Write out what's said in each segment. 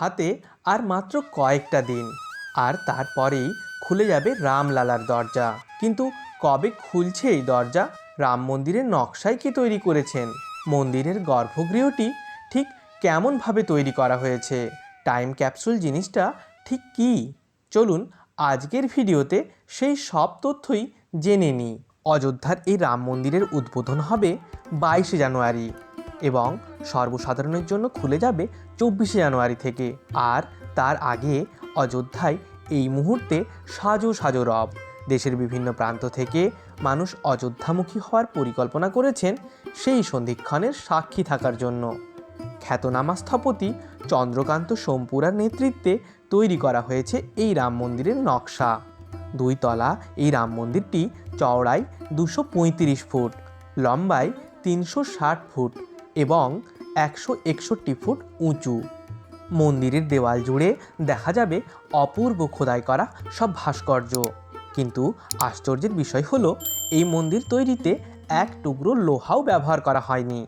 হাতে আর মাত্র কয়েকটা দিন। আর তারপরেই খুলে যাবে রামলালার দরজা। কিন্তু কবে খুলছে এই দরজা? রাম মন্দিরের নকশায় কি তৈরি করেছেন? মন্দিরের গর্ভগৃহটি ঠিক কেমনভাবে তৈরি করা হয়েছে? টাইম ক্যাপসুল জিনিসটা ঠিক কী? চলুন আজকের ভিডিওতে সেই সব তথ্যই জেনে নিই। অযোধ্যার এই রাম মন্দিরের উদ্বোধন হবে বাইশে জানুয়ারি। এবং সর্বসাধারণের জন্য খুলে যাবে চব্বিশে জানুয়ারি থেকে। আর তার আগে অযোধ্যায় এই মুহূর্তে সাজো সাজো রব। দেশের বিভিন্ন প্রান্ত থেকে মানুষ অযোধ্যামুখী হওয়ার পরিকল্পনা করেছেন সেই সন্ধিক্ষণের সাক্ষী থাকার জন্য। খ্যাতনামা স্থপতি চন্দ্রকান্ত সোমপুরার নেতৃত্বে তৈরি করা হয়েছে এই রাম মন্দিরের নকশা। দুই তলা এই রাম মন্দিরটি চওড়ায় দুশো ফুট, লম্বায় তিনশো ষাট ফুট। এবং একশো একষট্টি ফুট উঁচু। মন্দিরের দেওয়াল জুড়ে দেখা যাবে অপূর্ব খোদাই করা সব ভাস্কর্য। কিন্তু আশ্চর্যের বিষয় হলো, এই মন্দির তৈরিতে এক টুকরো লোহাও ব্যবহার করা হয়নি।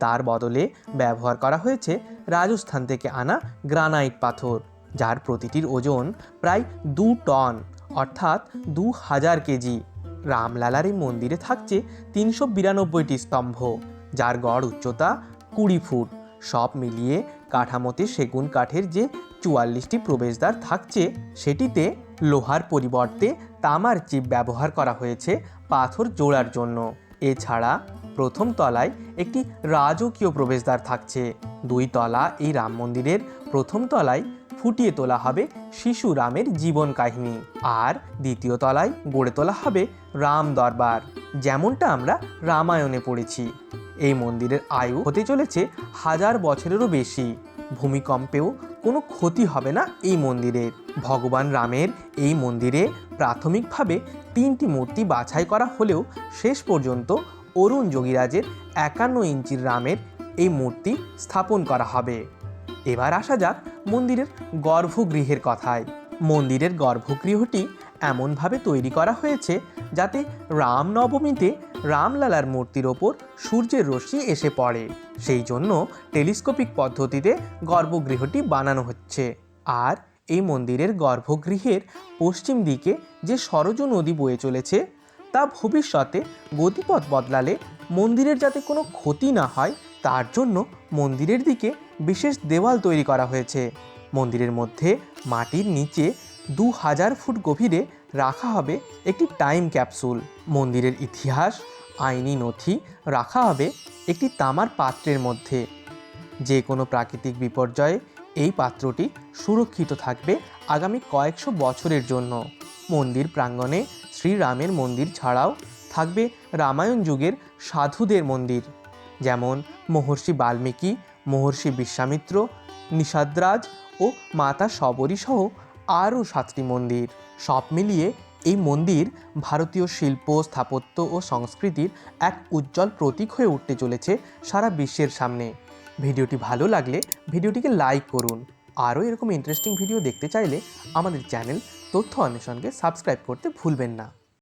তার বদলে ব্যবহার করা হয়েছে রাজস্থান থেকে আনা গ্রানাইট পাথর, যার প্রতিটির ওজন প্রায় দু টন, অর্থাৎ দু হাজার কেজি। রামলালার এই মন্দিরে থাকছে তিনশো বিরানব্বইটি স্তম্ভ। যার গড় উচ্চতা কুড়ি ফুট। সব মিলিয়ে কাঠামোতে সেগুন কাঠের যে চুয়াল্লিশটি প্রবেশদ্বার থাকছে, সেটিতে লোহার পরিবর্তে তামার চিপ ব্যবহার করা হয়েছে পাথর জোড়ার জন্য। এছাড়া প্রথম তলায় একটি রাজকীয় প্রবেশদ্বার থাকছে। দুই তলা এই রাম মন্দিরের প্রথম তলায় ফুটিয়ে তোলা হবে শিশু রামের জীবন কাহিনী আর দ্বিতীয় তলায় গড়ে তোলা হবে রাম দরবার, যেমনটা আমরা রামায়ণে পড়েছি। এই মন্দিরের আয়ু হতে চলেছে হাজার বছরেরও বেশি। ভূমিকম্পেও কোনো ক্ষতি হবে না এই মন্দিরের। ভগবান রামের এই মন্দিরে প্রাথমিকভাবে তিনটি মূর্তি বাছাই করা হলেও শেষ পর্যন্ত অরুণ যোগীরাজের একান্ন ইঞ্চির রামের এই মূর্তি স্থাপন করা হবে। এবার আসা যাক মন্দিরের গর্ভগৃহের কথায়। মন্দিরের গর্ভগৃহটি এমনভাবে তৈরি করা হয়েছে যাতে রামনবমীতে রামলালার মূর্তির ওপর সূর্যের রশ্মি এসে পড়ে। সেই জন্য টেলিস্কোপিক পদ্ধতিতে গর্ভগৃহটি বানানো হচ্ছে। আর এই মন্দিরের গর্ভগৃহের পশ্চিম দিকে যে সরজ নদী বয়ে চলেছে, তা ভবিষ্যতে গতিপথ বদলালে মন্দিরের যাতে কোনো ক্ষতি না হয়, তার জন্য মন্দিরের দিকে বিশেষ দেওয়াল তৈরি করা হয়েছে। মন্দিরের মধ্যে মাটির নিচে দু হাজার ফুট গভীরে রাখা হবে একটি টাইম ক্যাপসুল। মন্দিরের ইতিহাস, আইনি নথি রাখা হবে একটি তামার পাত্রের মধ্যে। যে কোনো প্রাকৃতিক বিপর্যয়ে এই পাত্রটি সুরক্ষিত থাকবে আগামী কয়েকশো বছরের জন্য। মন্দির প্রাঙ্গণে শ্রীরামের মন্দির ছাড়াও থাকবে রামায়ণ যুগের সাধুদের মন্দির। যেমন মহর্ষি বাল্মীকি, মহর্ষি বিশ্বামিত্র, নিষাদরাজ ও মাতা সহ আরও সাতটি মন্দির। সব মিলিয়ে এই মন্দির ভারতীয় শিল্প, স্থাপত্য ও সংস্কৃতির এক উজ্জ্বল প্রতীক হয়ে উঠতে চলেছে সারা বিশ্বের সামনে। ভিডিওটি ভালো লাগলে ভিডিওটিকে লাইক করুন। আরও এরকম ইন্টারেস্টিং ভিডিও দেখতে চাইলে আমাদের চ্যানেল তথ্য অন্বেষণকে সাবস্ক্রাইব করতে ভুলবেন না।